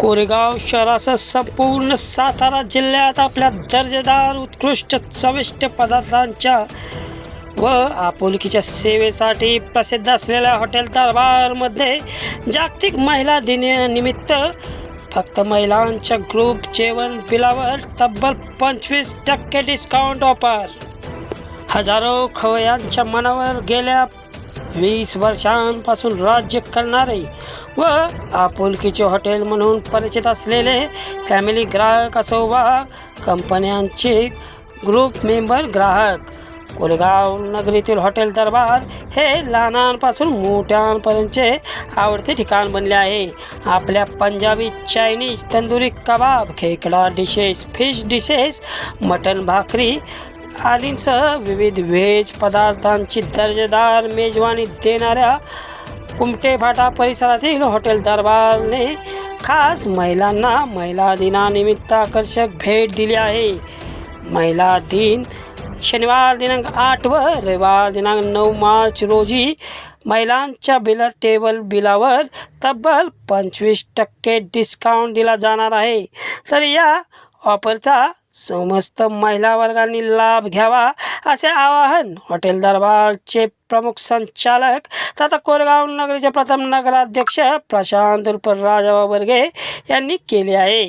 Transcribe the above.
कोरेगाव शहरासह संपूर्ण सातारा जिल्ह्यात आपल्या दर्जेदार उत्कृष्ट चविष्ट पदार्थांच्या व आपुलकीच्या सेवेसाठी प्रसिद्ध असलेल्या हॉटेल दरबारमध्ये जागतिक महिला दिनानिमित्त फक्त महिलांच्या ग्रुप जेवण बिलावर तब्बल पंचवीस टक्के डिस्काउंट ऑफर हजारो खवयांच्या मनावर गेल्या वीस वर्षांपासून राज्य करणारे व आपुलकीचे हॉटेल म्हणून परिचित असलेले फॅमिली ग्राहक असो वा कंपन्यांचे ग्रुप मेंबर ग्राहक कोरेगाव नगरीतील हॉटेल दरबार हे लहानांपासून मोठ्यांपर्यंतचे आवडते ठिकाण बनले आहे. आपल्या पंजाबी चायनीज तंदुरी कबाब खेकडा डिशेस फिश डिशेस मटण भाकरी आदींसह विविध व्हेज पदार्थांची दर्जेदार मेजवानी देणाऱ्या कुमटे फाटा परिसरातील हॉटेल दरबारने खास महिलांना महिला दिनानिमित्त आकर्षक भेट दिली आहे. महिला दिन शनिवार दिनांक आठ व रविवार दिनांक नऊ मार्च रोजी महिलांच्या बिल टेबल बिलावर तब्बल पंचवीस टक्के डिस्काउंट दिला जाणार आहे. तर या ऑफरचा समस्त महिला वर्गांनी लाभ घ्यावा असे आवाहन हॉटेल दरबारचे प्रमुख संचालक तथा कोरगाव नगरीचे प्रथम नगराध्यक्ष प्रशांत उर्फ राजाबा बर्गे यांनी केले आहे.